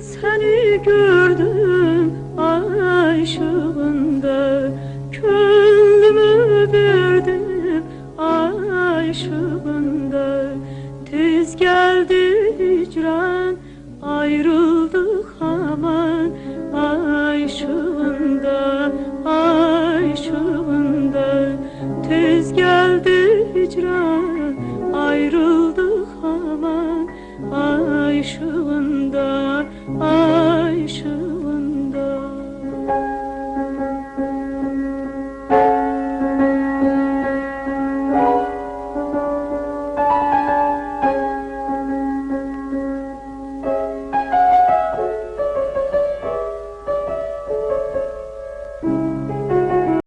seni gördüm aşığında. Könlümü verdim aşığında. Tez geldi hicran ayrıldık aman Aşığında, aşığında. Tez geldi hicran ayrıldık aman Aşığında.